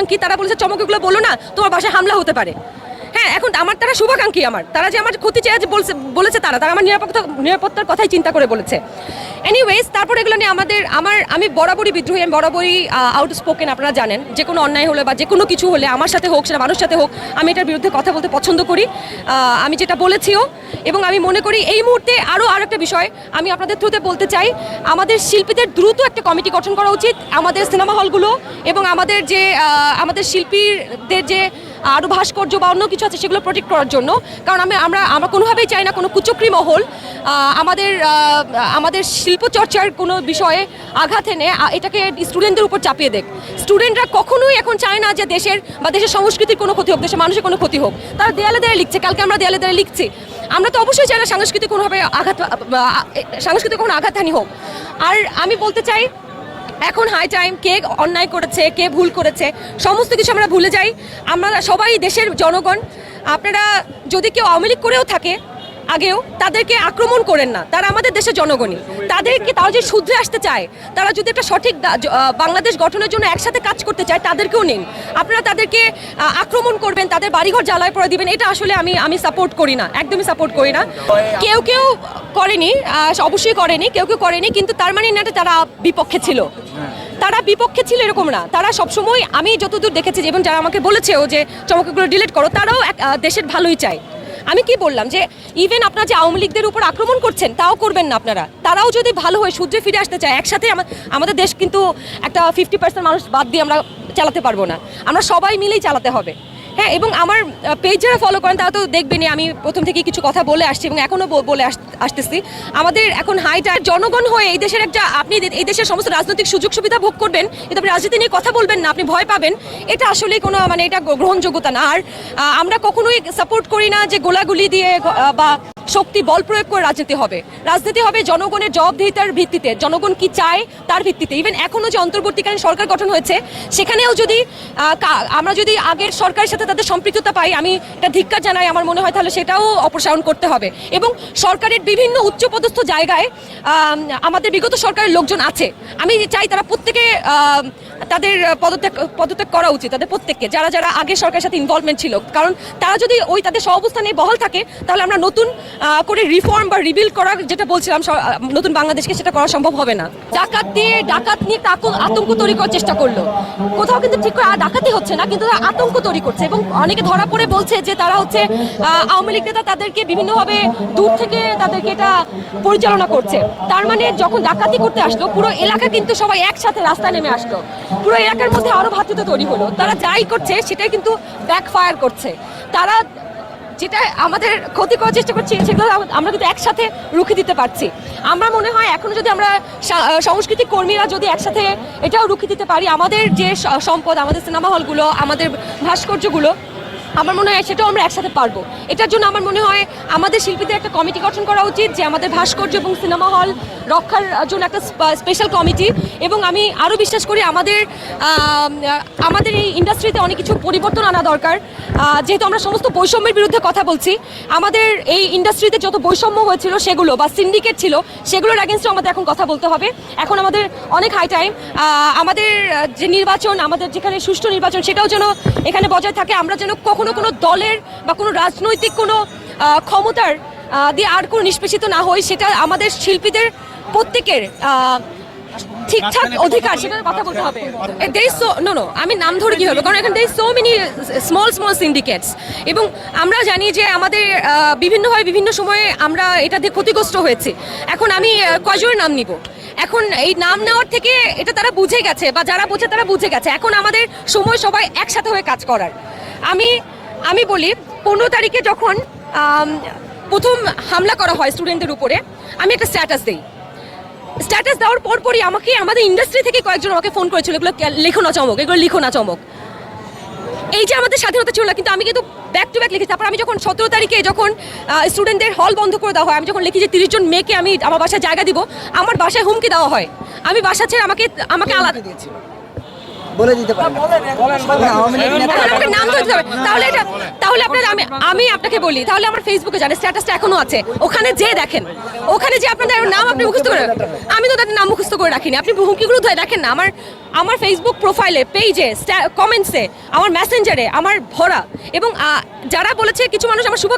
শুভাকাঙ্ক্ষী, তারা বলেছে, চমকগুলো বলো না, তোমার বাসায় হামলা হতে পারে। হ্যাঁ এখন আমার তারা শুভাকাঙ্ক্ষী আমার। তারা যে আমার ক্ষতি চেয়ে বলছে বলেছে তারা। তারা আমার নিরাপত্তা নিরাপত্তার কথাই চিন্তা করে বলেছে। এনিওয়েজ তারপর এগুলো নিয়ে আমাদের, আমার, আমি বরাবরই বিদ্রোহী, আমি বরাবরই আউট স্পোকেন আপনারা জানেন। যে কোনো অন্যায় হলে বা যে কোনো কিছু হলে, আমার সাথে হোক, সেটা মানুষের সাথে হোক, আমি এটার বিরুদ্ধে কথা বলতে পছন্দ করি। আমি যেটা বলেছিও, এবং আমি মনে করি এই মুহূর্তে আরও আর একটা বিষয় আমি আপনাদের থ্রুতে বলতে চাই। আমাদের শিল্পীদের দ্রুত একটা কমিটি গঠন করা উচিত আমাদের সিনেমা হলগুলো এবং আমাদের যে আমাদের শিল্পীদের যে আরও ভাস্কর্য বা অন্য কিছু আছে সেগুলো প্রোটেক্ট করার জন্য। কারণ আমি, আমরা আমরা কোনোভাবেই চাই না কোনো কুচক্রি মহল আমাদের আমাদের শিল্পচর্চার কোনো বিষয়ে আঘাত এনে এটাকে স্টুডেন্টদের উপর চাপিয়ে দেখ স্টুডেন্টরা কখনোই এখন চায় না যে দেশের বা দেশের সংস্কৃতির কোনো ক্ষতি হোক, দেশের মানুষের কোনো ক্ষতি হোক। তারা দেয়ালে দেয়ালে লিখছে, কালকে আমরা দেয়ালে দেয়ালে লিখছি। আমরা তো অবশ্যই চাই না সাংস্কৃতিক কোনোভাবে আঘাত সাংস্কৃতিক কোনো আঘাতহানি হোক। আর আমি বলতে চাই এখন হাই টাইম কে অন্যায় করেছে, কে ভুল করেছে, সমস্ত কিছু আমরা ভুলে যাই। আমরা সবাই দেশের জনগণ। আপনারা যদি কেউ আওয়ামী লীগ করেও থাকে, আগেও তাদেরকে আক্রমণ করেন না। তারা আমাদের দেশের জনগণই। তাদেরকে তারা যে শুধরে আসতে চায়, তারা যদি একটা সঠিক বাংলাদেশ গঠনের জন্য একসাথে কাজ করতে চায়, তাদেরকেও নিন। আপনারা তাদেরকে আক্রমণ করবেন, তাদের বাড়িঘর জ্বালায় পড়ে দিবেন, এটা আসলে আমি আমি সাপোর্ট করি না। একদমই সাপোর্ট করি না। কেউ কেউ করেনি অবশ্যই করেনি, কেউ কেউ করেনি, কিন্তু তার মানে না তারা বিপক্ষে ছিল। তারা বিপক্ষে ছিল এরকম না। তারা সবসময় আমি যতদূর দেখেছি এবং যারা আমাকে বলেছেও যে চমকগুলো ডিলিট করো, তারাও এক- দেশের ভালোই চায়। আমি কি বললাম যে ইভেন আপনারা যে আওয়ামী লীগদের উপর আক্রমণ করছেন, তাও করবেন না আপনারা। তারাও যদি ভালো হয় সূর্যে ফিরে আসতে চায়, একসাথে আমা- আমাদের দেশ কিন্তু একটা ফিফটি পার্সেন্ট মানুষ বাদ দিয়ে আমরা চালাতে পারব না। আমরা সবাই মিলেই চালাতে হবে। হ্যাঁ এবং আমার পেজ যারা ফলো করেন তারা তো দেখবেনই, আমি প্রথম থেকে কিছু কথা বলে আসছি এবং এখনও বলে আসতেছি। আমাদের এখন হাইটা জনগণ হয়ে এই দেশের একটা, আপনি এই দেশের সমস্ত রাজনৈতিক সুযোগ সুবিধা ভোগ করবেন, কিন্তু আপনি রাজনীতি নিয়ে কথা বলবেন না, আপনি ভয় পাবেন। এটা আসলে কোনো মানে এটা গ্রহণযোগ্যতা না। আর আমরা কখনোই সাপোর্ট করি না যে গোলাগুলি দিয়ে বা শক্তি বল প্রয়োগ করে রাজনীতি হবে। রাজনীতি হবে জনগণের জবাবদিহিতার ভিত্তিতে। জনগণ কি চায় তার ভিত্তিতে। ইভেন এখনও যে অন্তর্বর্তীকালীন সরকার গঠন হয়েছে, সেখানেও যদি আমরা যদি আগের সরকারের সাথে তাদের সম্পৃক্ততা পাই, আমি এটা ধিক্কার জানাই, আমার মনে হয় তাহলে সেটাও অপসারণ করতে হবে। এবং সরকারের বিভিন্ন উচ্চপদস্থ জায়গায় আমাদের বিগত সরকারের লোকজন আছে। আমি চাই তারা প্রত্যেকে তাদের পদত্যাগ পদত্যাগ করা উচিত, তাদের প্রত্যেককে। যারা যারা আগে সরকারের সাথে ইনভলভমেন্ট ছিল, কারণ তারা যদি ওই তাদের সহাবস্থানে বহাল থাকে, তাহলে আমরা নতুন করে রিফর্ম বা রিবিল্ড করার যেটা বলছিলাম নতুন বাংলাদেশকে সেটা করা সম্ভব হবে না। ডাকাত দিয়ে ডাকাত নিয়ে আতঙ্ক- তৈরি করার চেষ্টা করল। কোথাও কিন্তু ঠিক করে ডাকাতি হচ্ছে না, কিন্তু তারা আতঙ্ক তৈরি করছে এবং অনেকে ধরা পড়ে বলছে যে তারা হচ্ছে আওয়ামী লীগ নেতা তাদেরকে বিভিন্নভাবে দূর থেকে তাদেরকে এটা পরিচালনা করছে। তার মানে যখন ডাকাতি করতে আসলো, পুরো এলাকা কিন্তু সবাই একসাথে রাস্তায় নেমে আসলো। পুরো এলাকার মধ্যে আরও ভাতৃত্ব তৈরি হলো। তারা যাই করছে, সেটাই কিন্তু ব্যাকফায়ার করছে। তারা যেটা আমাদের ক্ষতি করার চেষ্টা করছি, সেগুলো আমরা কিন্তু একসাথে রুখে দিতে পারছি। আমরা মনে হয় এখনও যদি আমরা সাংস্কৃতিক কর্মীরা যদি একসাথে এটাও রুখে দিতে পারি, আমাদের যে সম্পদ, আমাদের সিনেমা হলগুলো, আমাদের ভাস্কর্যগুলো আমার মনে হয় সেটাও আমরা একসাথে পারব। এটার জন্য আমার মনে হয় আমাদের শিল্পীদের একটা কমিটি গঠন করা উচিত, যে আমাদের ভাস্কর্য এবং সিনেমা হল রক্ষার জন্য একটা স্পেশাল কমিটি। এবং আমি আরও বিশ্বাস করি আমাদের আমাদের এই ইন্ডাস্ট্রিতে অনেক কিছু পরিবর্তন আনা দরকার। যেহেতু আমরা সমস্ত বৈষম্যের বিরুদ্ধে কথা বলছি, আমাদের এই ইন্ডাস্ট্রিতে যত বৈষম্য হয়েছিল সেগুলো বা সিন্ডিকেট ছিল, সেগুলোর অ্যাগেনস্টে আমাদের এখন কথা বলতে হবে। এখন আমাদের অনেক হাই টাইম আমাদের যে নির্বাচন, আমাদের যেখানে সুষ্ঠু নির্বাচন সেটাও যেন এখানে বজায় থাকে, আমরা যেন কখনো কোনো কোনো দলের বা কোনো রাজনৈতিক কোনো ক্ষমতার দিয়ে আর কোনো নিষ্পেষিত না হই সেটা আমাদের শিল্পীদের প্রত্যেকের ঠিকঠাক অধিকার সেটার কথা বলতে হবে। দের সো নো নো আমি নাম ধরে কি হবে? কারণ এখানে there so many small small syndicates এবং আমরা জানি যে আমাদের বিভিন্নভাবে বিভিন্ন সময়ে আমরা এটা দিয়ে ক্ষতিগ্রস্ত হয়েছি। এখন আমি আহ, কয়জনের নাম নিব? এখন এই নাম নেওয়ার থেকে এটা তারা বুঝে গেছে বা যারা বোঝে তারা বুঝে গেছে। এখন আমাদের সময় সবাই একসাথে হয়ে কাজ করার। আমি আমি বলি পনেরো তারিখে যখন প্রথম হামলা করা হয় স্টুডেন্টদের উপরে আমি একটা স্ট্যাটাস দিই। স্ট্যাটাস দেওয়ার পরপরই আমাকে আমাদের ইন্ডাস্ট্রি থেকে কয়েকজন আমাকে ফোন করেছিল এগুলো লেখো না চমক এগুলো লিখো না চমক। এই যে আমাদের স্বাধীনতা ছিল না কিন্তু আমি কিন্তু ব্যাক টু ব্যাক লিখেছি। তারপর আমি যখন সতেরো তারিখে যখন স্টুডেন্টদের হল বন্ধ করে দেওয়া হয় আমি যখন লিখি যে তিরিশ জন মেয়েকে আমি আমার বাসায় জায়গা দিব আমার বাসায় হুমকি দেওয়া হয়। আমি বাসা ছেড়ে আমাকে আমাকে আলাদা বলে দিতে পারেন। ধরতে হবে। তাহলে এটা তাহলে আপনার আমি আমি আপনাকে বলি তাহলে আমার ফেসবুকে জানেন স্ট্যাটাসটা এখনও আছে। ওখানে যে দেখেন। ওখানে যে আপনাদের নাম আপনি মুখস্থ করে আমি তো তাদের নাম মুখস্থ করে রাখিনি। আপনি হুমকিগুলো ধরে দেখেন না। আমার আমার ফেসবুক প্রোফাইলে পেজে কমেন্টসে আমার মেসেঞ্জারে আমার ভরা। এবং যারা বলেছে কিছু মানুষ আমার শুভ